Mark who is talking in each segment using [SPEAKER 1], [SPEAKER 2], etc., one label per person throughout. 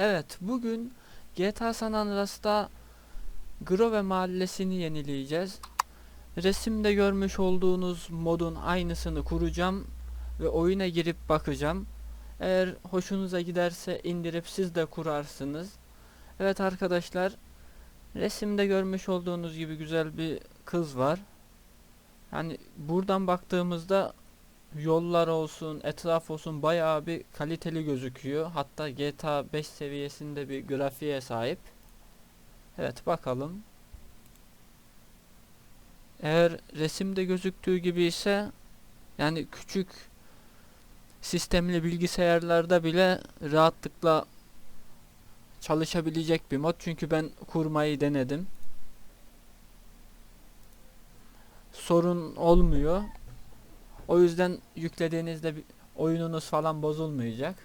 [SPEAKER 1] Evet, bugün GTA San Andreas'ta Grove mahallesini yenileyeceğiz. Resimde görmüş olduğunuz modun aynısını kuracağım ve oyuna girip bakacağım. Eğer hoşunuza giderse indirip siz de kurarsınız. Evet arkadaşlar, resimde görmüş olduğunuz gibi güzel bir kız var. Yani buradan baktığımızda yollar olsun, etraf olsun bayağı bir kaliteli gözüküyor. Hatta GTA 5 seviyesinde bir grafiğe sahip. Evet bakalım. Eğer resimde gözüktüğü gibi ise yani küçük sistemli bilgisayarlarda bile rahatlıkla çalışabilecek bir mod. Çünkü ben kurmayı denedim. Sorun olmuyor. O yüzden yüklediğinizde oyununuz falan bozulmayacak.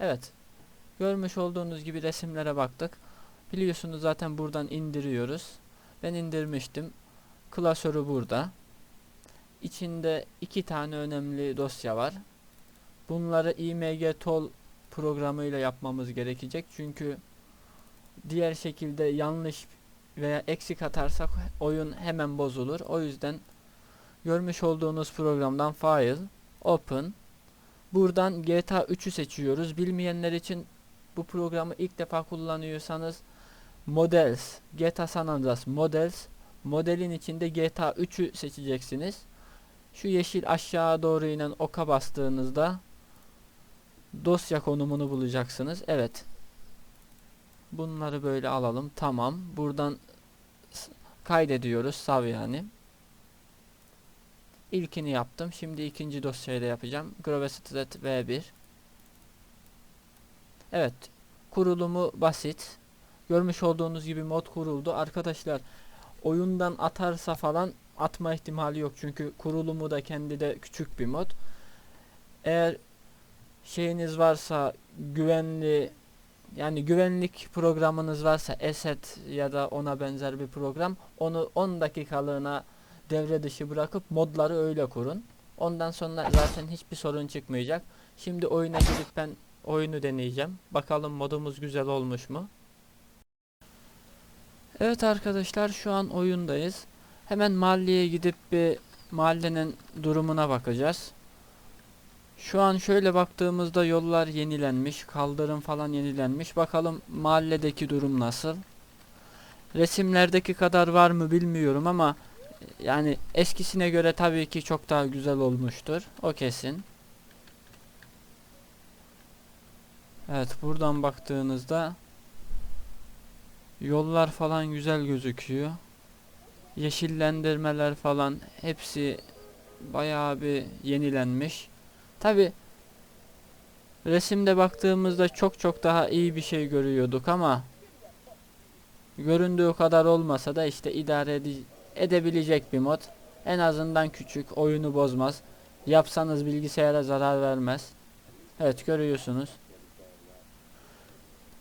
[SPEAKER 1] Evet. Görmüş olduğunuz gibi resimlere baktık. Biliyorsunuz zaten buradan indiriyoruz. Ben indirmiştim. Klasörü burada. İçinde iki tane önemli dosya var. Bunları img-tol programıyla yapmamız gerekecek. Çünkü diğer şekilde yanlış veya eksik atarsak oyun hemen bozulur. O yüzden görmüş olduğunuz programdan file open. Buradan GTA 3'ü seçiyoruz. Bilmeyenler için bu programı ilk defa kullanıyorsanız models GTA San Andreas models modelin içinde GTA 3'ü seçeceksiniz. Şu yeşil aşağı doğru inen oka bastığınızda dosya konumunu bulacaksınız. Evet. Bunları böyle alalım. Tamam. Buradan kaydediyoruz. Sav yani İlkini yaptım. Şimdi ikinci dosyayı da yapacağım. Grovestret V1. Evet. Kurulumu basit. Görmüş olduğunuz gibi mod kuruldu. Arkadaşlar oyundan atarsa falan atma ihtimali yok. Çünkü kurulumu da kendi de küçük bir mod. Eğer şeyiniz varsa güvenli yani güvenlik programınız varsa ESET ya da ona benzer bir program onu 10 dakikalığına devre dışı bırakıp modları öyle kurun. Ondan sonra zaten hiçbir sorun çıkmayacak. Şimdi oyuna girip ben oyunu deneyeceğim. Bakalım modumuz güzel olmuş mu? Evet arkadaşlar şu an oyundayız. Hemen mahalleye gidip bir mahallenin durumuna bakacağız. Şu an şöyle baktığımızda yollar yenilenmiş, kaldırım falan yenilenmiş. Bakalım mahalledeki durum nasıl? Resimlerdeki kadar var mı bilmiyorum ama yani eskisine göre tabii ki çok daha güzel olmuştur. O kesin. Evet buradan baktığınızda yollar falan güzel gözüküyor. Yeşillendirmeler falan hepsi bayağı bir yenilenmiş. Tabi resimde baktığımızda çok çok daha iyi bir şey görüyorduk ama göründüğü kadar olmasa da işte idare ede- edebilecek bir mod. En azından küçük, oyunu bozmaz. Yapsanız bilgisayara zarar vermez. Evet görüyorsunuz.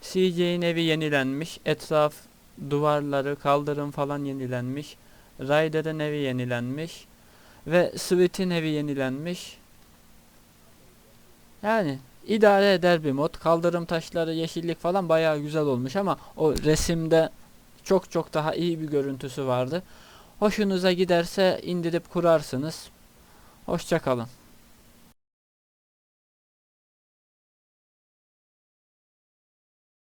[SPEAKER 1] CJ'in evi yenilenmiş. Etraf, duvarları, kaldırım falan yenilenmiş. Ryder'ın evi yenilenmiş. Ve Sweet'in evi yenilenmiş. Yani idare eder bir mod. Kaldırım taşları, yeşillik falan bayağı güzel olmuş ama o resimde çok çok daha iyi bir görüntüsü vardı. Hoşunuza giderse indirip kurarsınız. Hoşçakalın.